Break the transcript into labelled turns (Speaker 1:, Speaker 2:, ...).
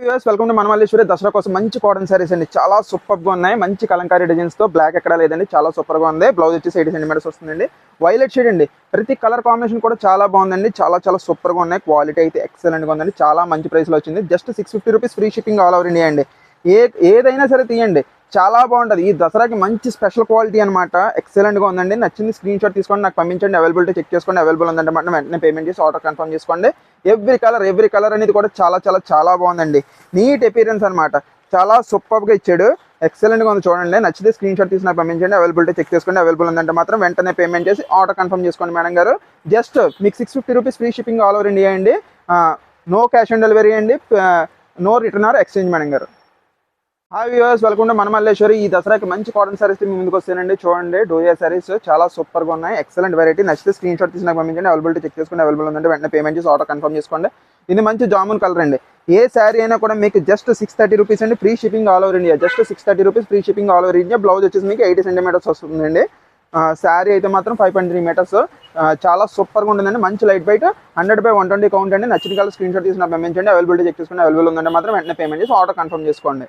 Speaker 1: Viewers welcome to మనమల్లేశ్వరి దసరా కోసం మంచి కాటన్ సారీస్ అండి. చాలా సూపర్గా ఉన్నాయి. మంచి కలంకారీ డిజైన్స్తో బ్లాక్ ఎక్కడ లేదండి. చాలా సూపర్గా ఉంది. బ్లౌజ్ వచ్చేసి ఎయిటీ సెంటీమీటర్స్ వస్తుందండి. వైలెట్ షేడ్ అండి. ప్రతి కలర్ కాంబినేషన్ కూడా చాలా బాగుందండి. చాలా చాలా సూపర్గా ఉన్నాయి. క్వాలిటీ అయితే ఎక్సలెంట్గా ఉందండి. చాలా మంచి ప్రైస్లో వచ్చింది. Just six fifty rupees free shipping all over India అండి. ఏ ఏదైనా సరే తీయండి. చాలా బాగుంటుంది. ఈ దసరాకి మంచి స్పెషల్ క్వాలిటీ అనమాట ఎక్సలెంట్గా ఉందండి. నచ్చింది స్క్రీన్ షాట్ తీసుకోండి. నాకు పంపించండి. అవైలబిలిటీ చెక్ చేసుకోండి. అవైలబుల్ ఉందంటే మాత్రం వెంటనే పేమెంట్ చేసి ఆర్డర్ కన్ఫర్మ్ చేసుకోండి. ఎవ్రీ కలర్ ఎవ్రీ కలర్ అనేది కూడా చాలా చాలా చాలా బాగుందండి. నీట్ అపీరెన్స్ అనమాట చాలా సూపర్గా ఇచ్చాడు. ఎక్సలెంట్గా ఉంది చూడండి. నచ్చితే స్క్రీన్ షాట్ తీసి నాకు పంపించండి. అవైలబిలిటీ చెక్ చేసుకోండి. అవైలబుల్ ఉందంటే మాత్రం వెంటనే పేమెంట్ చేసి ఆర్డర్ కన్ఫర్మ్ చేసుకోండి మేడం గారు. జస్ట్ మీకు six fifty rupees free shipping all over India అండి. నో క్యాష్ ఆన్ డెలివరీ అండి. No return or exchange madam గారు. హాయ్ వ్యూవర్స్ వెల్కమ్ టు మన మల్లేశ్వరి ఈ దసరాకి మంచి కాటన్ సారీస్ మీ ముందుకు వస్తానండి. చూడండి డోయా సారీస్ చాలా సూపర్గా ఉన్నాయి. ఎక్సలెంట్ వెరైటీ నచ్చితే స్క్రీన్ షాట్ తీసి నాకు పంపించండి. అవైలబిలిటీ చెక్ చేసుకుని అవైలబుల్ ఉందంటే వెంటనే పేమెంట్ చేసి ఆర్డర్ కన్ఫర్మ్ చేసుకోండి. ఇది మంచి జామున్ కలర్ అండి. ఏ శారీ అయినా కూడా మీకు జస్ట్ సిక్స్ థర్టీ రూపీస్ అండి. Free shipping all over India just six thirty rupees free shipping all over India blouse వచ్చేసి మీకు ఎయిటీ సెంటీమీటర్స్ వస్తుందండి. శారీ అయితే మాత్రం ఫైవ్ పాయింట్ త్రీ మీటర్స్ చాలా సూపర్గా ఉంటుందండి. మంచి light weight hundred by one twenty count అండి. నచ్చిన కలర్ స్క్రీన్ షాట్ తీసి నాకు పంపించండి. అవైలబిలిటీ చెక్ చేసుకుని అవైలబుల్ ఉందంటే మాత్రం వెంటనే పేమెంట్ చేసి ఆర్డర్ కన్ఫర్మ్ చేసుకోండి.